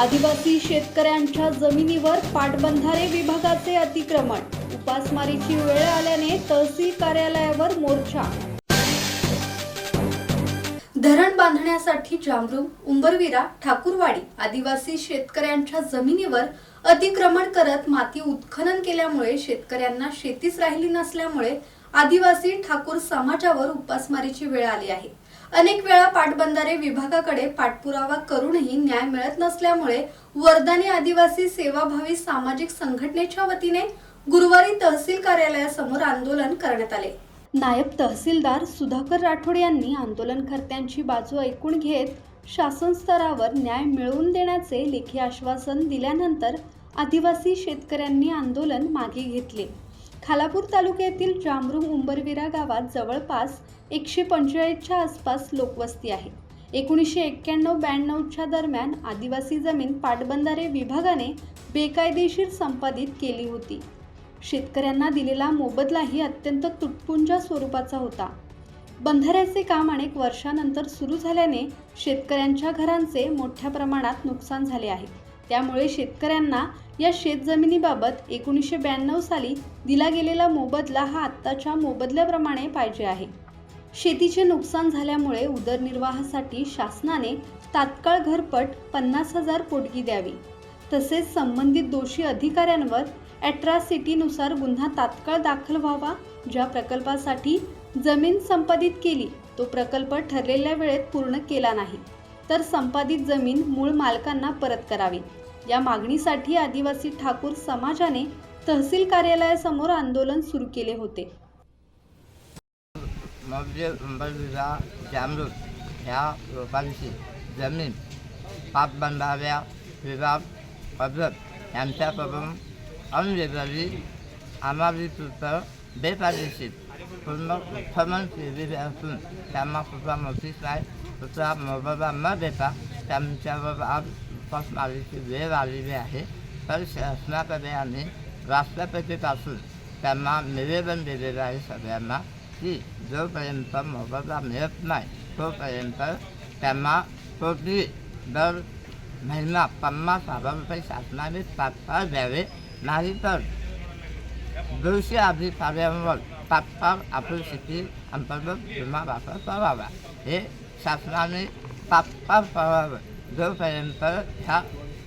आदिवासी शेतकऱ्यांच्या जमिनीवर पाटबंधारे विभागाचे अतिक्रमण. उपासमारीची वेळ आल्याने तहसील कार्यालयावर मोर्चा. धरण बांधण्यासाठी जामरूप उंबरविरा ठाकूरवाडी आदिवासी शेतकऱ्यांच्या जमिनीवर अतिक्रमण करत माती उत्खनन केल्यामुळे शेतकऱ्यांना शेतीच राहिली नसल्यामुळे आदिवासी ठाकूर समाजावर उपासमारीची वेळ आली आहे. अनेक वेळा पाटबंधारे विभागाकडे पाठपुरावा करूनही न्याय मिळत नसल्यामुळे वर्धानी आदिवासी सेवाभावी सामाजिक संघटनेच्या वतीने गुरुवारी तहसील कार्यालयासमोर आंदोलन करण्यात आले. नायब तहसीलदार सुधाकर राठोड यांनी आंदोलनकर्त्यांची बाजू ऐकून घेत शासन स्तरावर न्याय मिळवून देण्याचे लेखी आश्वासन दिल्यानंतर आदिवासी शेतकऱ्यांनी आंदोलन मागे घेतले. खालापूर तालुक्यातील जामरुम उंबरविरा गावात जवळपास एकशे पंचेचाळीसच्या आसपास लोकवस्ती आहे. एकोणीसशे एक्क्याण्णव ब्याण्णवच्या दरम्यान आदिवासी जमीन पाटबंधारे विभागाने बेकायदेशीर संपादित केली होती. शेतकऱ्यांना दिलेला मोबदलाही अत्यंत तुटपुंजा स्वरूपाचा होता. बंधाऱ्याचे काम अनेक वर्षानंतर सुरू झाल्याने शेतकऱ्यांच्या घरांचे मोठ्या प्रमाणात नुकसान झाले आहे. त्यामुळे शेतकऱ्यांना या शेतजमिनीबाबत एकोणीसशे ब्याण्णव साली दिला गेलेला मोबदला हा आत्ताच्या मोबदल्याप्रमाणे पाहिजे आहे. शेतीचे नुकसान झाल्यामुळे उदरनिर्वाहासाठी शासनाने तात्काळ घरपट पन्नास हजार पोटगी द्यावी. तसेच संबंधित दोषी अधिकाऱ्यांवर ॲट्रॉसिटीनुसार गुन्हा तात्काळ दाखल व्हावा ज्या प्रकल्पासाठी जमीन संपादित केली तो प्रकल्प ठरलेल्या वेळेत पूर्ण केला नाही. तर संपादित जमीन मूळ मालकांना परत करावी. या मागणीसाठी आदिवासी ठाकूर समाजाने तहसील कार्यालयासमोर आंदोलन सुरू केले होते. ह्या लोकांची जमीन पाप पाटबंधाऱ्या विभाग पद्धत यांच्याकडून अनवेगळी अनाधिकृत बेकायदेशीर पूर्ण उत्खनन केलेले असून त्यांना सुद्धा नोटीस नाही सुद्धा मोबदला न देता त्यांच्यावर आज उपासमारीची वेळ आलेली आहे तर शासनाकडे राष्ट्रपतीपासून त्यांना निवेदन दिलेलं आहे सगळ्यांना की जोपर्यंत मोबदला मिळत नाही तोपर्यंत त्यांना प्रति दर महिना पन्नास हज़ार रुपये शासनाने तात्काळ द्यावे नाहीतर दोषी अधिकाऱ्यांवर तात्काळ आपली शेती अंतर्गत गुन्हा दाखल करावा हे। शासनाने तात्काळ करावं जोपर्यंत ह्या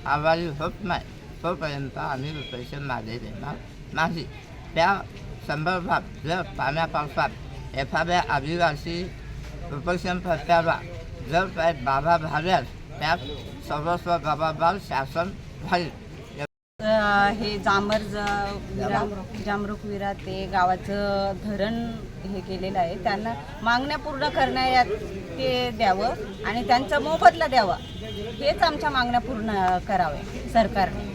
कारवाई होत नाही तोपर्यंत आम्ही पैसे मागे देणार नाही. त्या संदर्भात जर पाण्या पावसात एखाद्या आदिवासी उपोषणकर्त्याला जर काही बाधा झाल्यास त्यात सर्वस्व जबाबदार शासन अ, हे जांभर ज- विरा जामरुक विरा ते गावाचं धरण हे केलेलं आहे. त्यांना मागण्या पूर्ण करण्यात ते द्यावं आणि त्यांचा मोबदला द्यावा. हेच आमच्या मागण्या पूर्ण कराव्या सरकारने.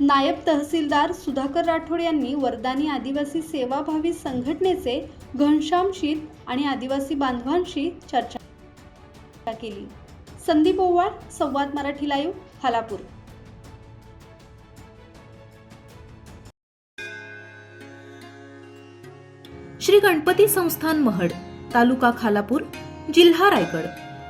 नायब तहसीलदार सुधाकर राठोड यांनी वर्धानी आदिवासी सेवाभावी संघटनेचे घनश्याम शीत आणि आदिवासी बांधवांशी चर्चा केली. संदीप ओवाळ संवाद मराठी लाईव्ह खालापूर. श्री गणपती संस्थान महड तालुका खालापूर जिल्हा रायगड.